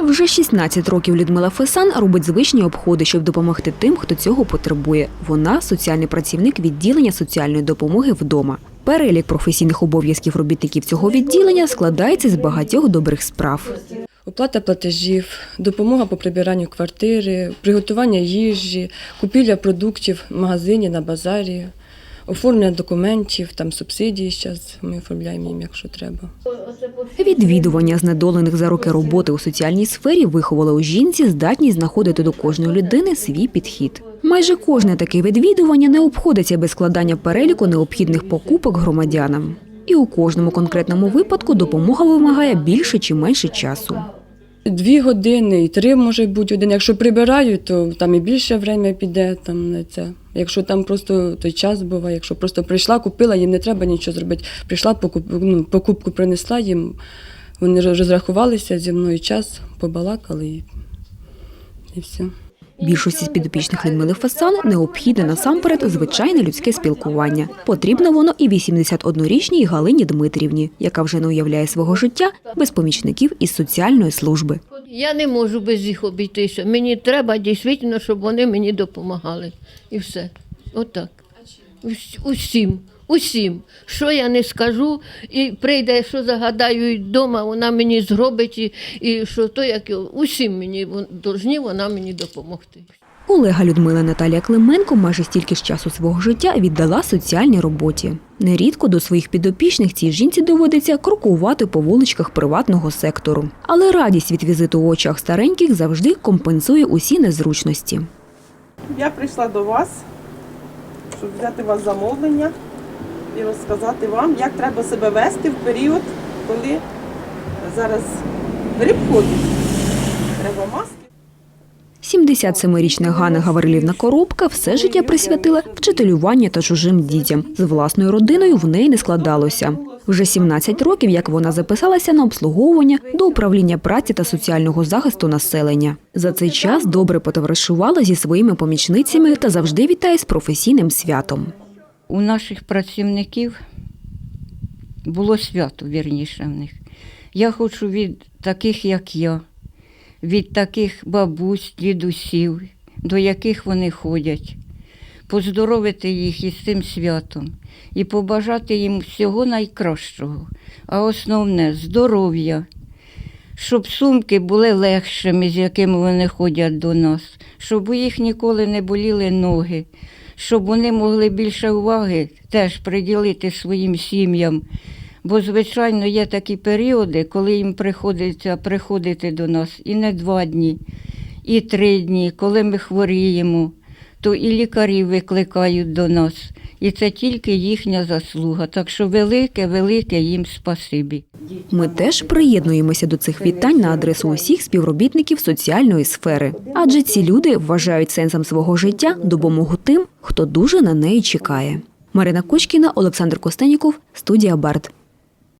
Вже 16 років Людмила Фесан робить звичні обходи, щоб допомогти тим, хто цього потребує. Вона соціальний працівник відділення соціальної допомоги вдома. Перелік професійних обов'язків робітників цього відділення складається з багатьох добрих справ. Оплата платежів, допомога по прибиранню квартири, приготування їжі, купівля продуктів в магазині, на базарі, оформлення документів, там субсидії зараз ми оформляємо їм, якщо треба. Відвідування знедолених за роки роботи у соціальній сфері виховало у жінці здатність знаходити до кожної людини свій підхід. Майже кожне таке відвідування не обходиться без складання переліку необхідних покупок громадянам. І у кожному конкретному випадку допомога вимагає більше чи менше часу. Дві години і три може бути один. Якщо прибираю, то там і більше время піде там на це. Якщо там просто той час буває, якщо просто прийшла, купила, їм не треба нічого зробити. Прийшла, покуп, ну, покупку принесла їм, вони розрахувалися зі мною час, побалакали і, і все. Більшості з підопічних Людмили Фасан необхідне насамперед звичайне людське спілкування. Потрібно воно і 81-річній Галині Дмитрівні, яка вже не уявляє свого життя без помічників із соціальної служби. Я не можу без їх обійтися. Мені треба дійсно, щоб вони мені допомагали. І все. Отак. Ус- Усім. Усім. Що я не скажу, і прийде, що загадаю вдома, вона мені зробить, і, і що то як усім мені вон- вона мені допомогти. Олега Людмила Наталія Клименко майже стільки ж часу свого життя віддала соціальній роботі. Нерідко до своїх підопічних цій жінці доводиться крокувати по вуличках приватного сектору. Але радість від візиту в очах стареньких завжди компенсує усі незручності. Я прийшла до вас, щоб взяти вас замовлення і розказати вам, як треба себе вести в період, коли зараз грип ходить. Треба маски. 77-річна Ганна Гаврилівна Коробка все життя присвятила вчителюванню та чужим дітям. З власною родиною в неї не складалося. Вже 17 років, як вона записалася на обслуговування до управління праці та соціального захисту населення. За цей час добре потоваришувала зі своїми помічницями та завжди вітає з професійним святом. у наших працівників було свято, вірніше в них. Я хочу від таких, як я, від таких бабусь, дідусів, до яких вони ходять, поздоровити їх із цим святом і побажати їм всього найкращого, а основне здоров'я, щоб сумки були легшими, з якими вони ходять до нас, щоб у їх ніколи не боліли ноги, щоб вони могли більше уваги теж приділити своїм сім'ям. Бо, звичайно, є такі періоди, коли їм приходиться приходити до нас і не два дні, і три дні, коли ми хворіємо, то і лікарі викликають до нас. І це тільки їхня заслуга. Так що велике, велике їм спасибі. Ми теж приєднуємося до цих вітань на адресу усіх співробітників соціальної сфери, адже ці люди вважають сенсом свого життя допомогу тим, хто дуже на неї чекає. Марина Кочкіна, Олександр Костеніков, студія Барт.